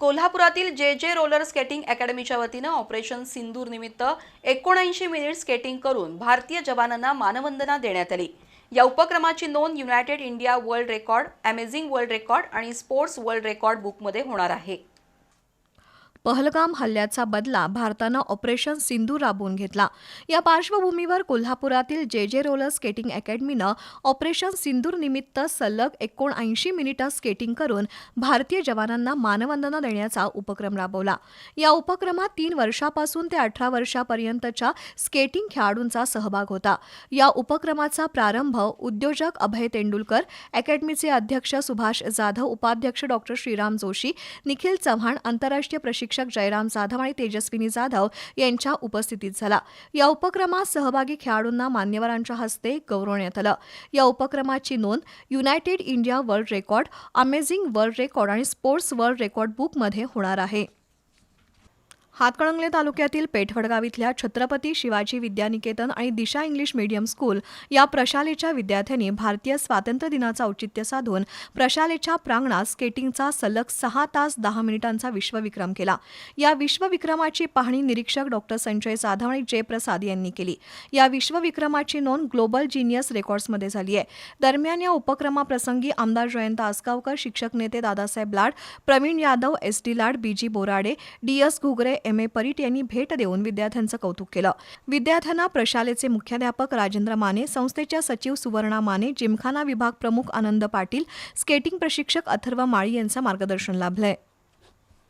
कोल्हापुरातील जे जे रोलर स्केटिंग अकॅडमीच्या वतीनं ऑपरेशन सिंदूर निमित्त एकोणऐंशी मिनिट स्केटिंग करून भारतीय जवानांना मानवंदना देण्यात आली. या उपक्रमाची नोंद United India world record amazing world record आणि स्पोर्ट्स वर्ल्ड रेकॉर्ड बुकमध्ये होणार आहे. पहलगाम हल्ल्याचा बदला भारतानं ऑपरेशन सिंधू राबवून घेतला. या पार्श्वभूमीवर कोल्हापुरातील जे जे रोलर स्केटिंग अकॅडमीनं ऑपरेशन सिंदूर निमित्त सलग एकोणऐंशी मिनिटं स्केटिंग करून भारतीय जवानांना मानवंदना देण्याचा उपक्रम राबवला. या उपक्रमात तीन वर्षापासून ते अठरा वर्षापर्यंतच्या स्केटिंग खेळाडूंचा सहभाग होता. या उपक्रमाचा प्रारंभ उद्योजक अभय तेंडुलकर अकॅडमीचे अध्यक्ष सुभाष जाधव उपाध्यक्ष डॉक्टर श्रीराम जोशी निखिल चव्हाण आंतरराष्ट्रीय प्रशिक्षक जयराम जाधव आणि तेजस्विनी जाधव यांच्या उपस्थितीत झाला. या उपक्रमात सहभागी खेळाडूंना मान्यवरांच्या हस्ते गौरवण्यात आलं. या उपक्रमाची नोंद United India world record amazing world record आणि स्पोर्ट्स वर्ल्ड रेकॉर्ड बुकमध्ये होणार आहे. हातकणंगले तालुक्यातील पेठवडगाव इथल्या छत्रपती शिवाजी विद्यानिकेतन आणि दिशा इंग्लिश मीडियम स्कूल या प्रशालेच्या विद्यार्थ्यांनी भारतीय स्वातंत्र्य दिनाचं औचित्य साधून प्रशालेच्या प्रांगणात स्केटिंगचा सलग सहा तास दहा मिनिटांचा विश्वविक्रम केला. या विश्वविक्रमाची पाहणी निरीक्षक डॉक्टर संजय जाधव आणि जयप्रसाद यांनी केली. या विश्वविक्रमाची नोंद ग्लोबल जिनियस रेकॉर्ड्समध्ये झाली आहे. दरम्यान या उपक्रमाप्रसंगी आमदार जयंत आसगावकर शिक्षक नेते Dadasaheb Lad Pravin Yadav S D Lad BG Borade D S Ghugare M A Parit यांनी भेट देऊन विद्यार्थ्यांचं कौतुक केलं. विद्यार्थ्यांना प्रशालेचे मुख्याध्यापक राजेंद्र माने संस्थेच्या सचिव सुवर्णा माने जिमखाना विभाग प्रमुख आनंद पाटील स्केटिंग प्रशिक्षक अथर्व माळी यांचं मार्गदर्शन लाभलंय.